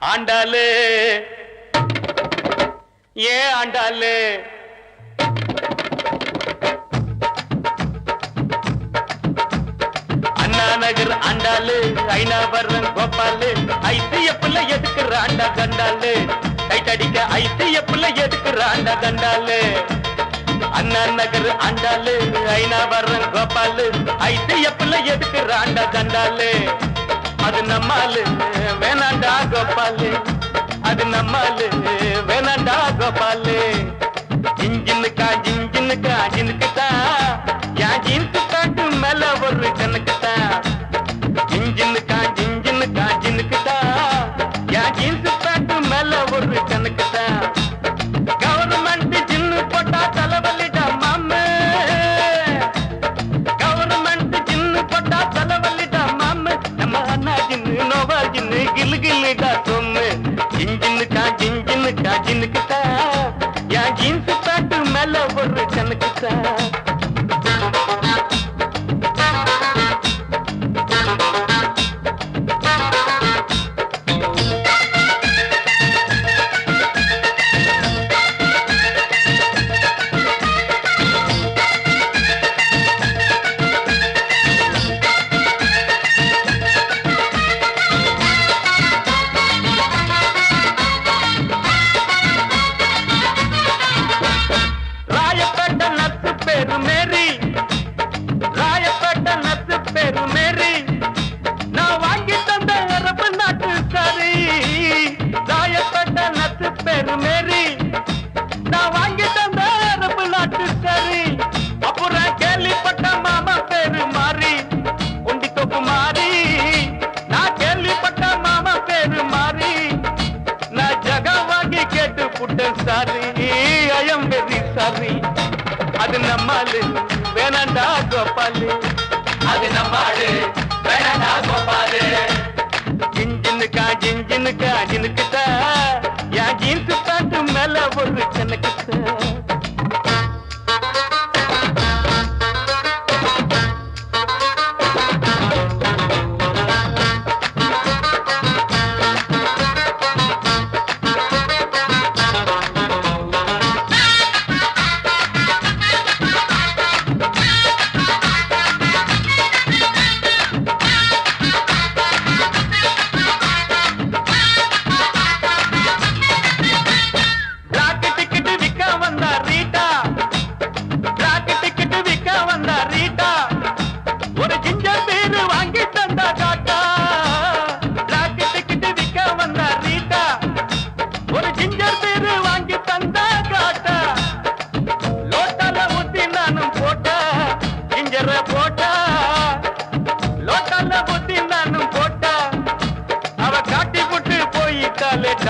ஆண்டாளு. ஏன் ஆண்டாளு. அண்ணா நகர் ஆண்டாளு ஐநாவரம் கோபாலு. பிள்ளை எதுக்குற ஆண்டா கண்டாளு? கைட்டடிக்க பிள்ளை எதுக்குற ஆண்டா கண்டாலு அண்ணா நகர் ஆண்டாளு ஐநாவரம் கோபாலு ஐசிஎஃப்ல எதுக்குற ஆண்டா தண்டாலு அது நம்மாலு வேணாண்டா கோபாலு. அது நம்மாலு வேணாண்டா கோபாலு. இன்ஜினுக்கா ஜின்ஜினுக்கா ஜினுக்குதா என் ஜீன்ஸ் காட்டு மேல ஒரு ஜனுக்கு தான் இன்ஜினுக்கா ஜின்ஜினுக்கா ஜினுக்குதா என் ஜீன்ஸ் காட்டு மேல ஒரு ஜனுக்கு ஜின்னு கிலு கிலுடா சொம்மு இன்ஜினுக்கா ஜின்ஜினுக்கா என் ஜீன்ஸ் பேண்ட் மேல ஒரு கணக்குதா ராயப்பேட்ட பெருமேறி நான் வாங்கி தந்த அரபு நாட்டு சரி அப்புறம் கேள்விப்பட்ட மாமா பேரு மாறி உண்டி தொப்பு மாறி. நான் கேள்விப்பட்ட மாமா பேரு மாறி நான் ஜக வாங்கி கேட்டு புட்டேன் சாரி. I'm very sorry. அது நம்மாலு வேணாண்டா கோபாலு. அது நம்மாலு வேணாண்டா கோபாலு.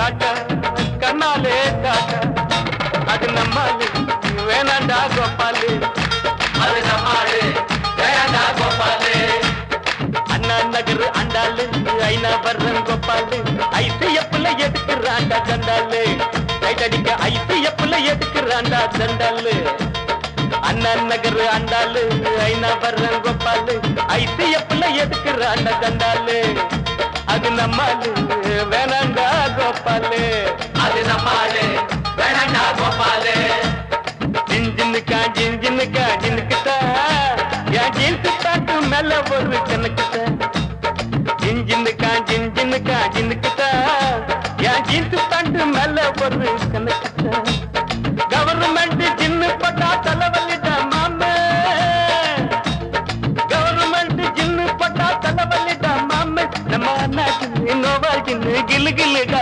டாட்டா கண்ணாலே டாட்டா அது நம்மாலு வேணாண்டா கோபாலு. அது நம்மாலு வேணாண்டா கோபாலு. அண்ணா நகர் அண்டாலு ஐநா வர்றன் கோபாலு. ஐசிஎஃப்ல எதுக்குறாண்டா சண்டாலு லைட் அடிக்க ஐசிஎஃப்ல எதுக்குறாண்டா சண்டாலு அண்ணா நகர் அண்டாலு ஐநா வர்றன் கோபாலு. ஐசிஎஃப்ல எடுக்கிறாண்டா சண்டாலு அது நம்மாலு வேணாண்டா கோபாலு. அது நம்மாலு வேணாண்டா கோபாலு. ஜின்ஜினுக்கா ஜின்ஜினுக்கா ஜினுக்குதா என் ஜீன்ஸ் பாட்டு மேல ஒரு கணக்குதா ஜின்ஜினுக்கா ஜின்ஜினுக்கா ஜினுக்குதா என் ஜீன்ஸ் பாட்டு மேல ஒரு తిన్ను గిల్లు గిల్లుగా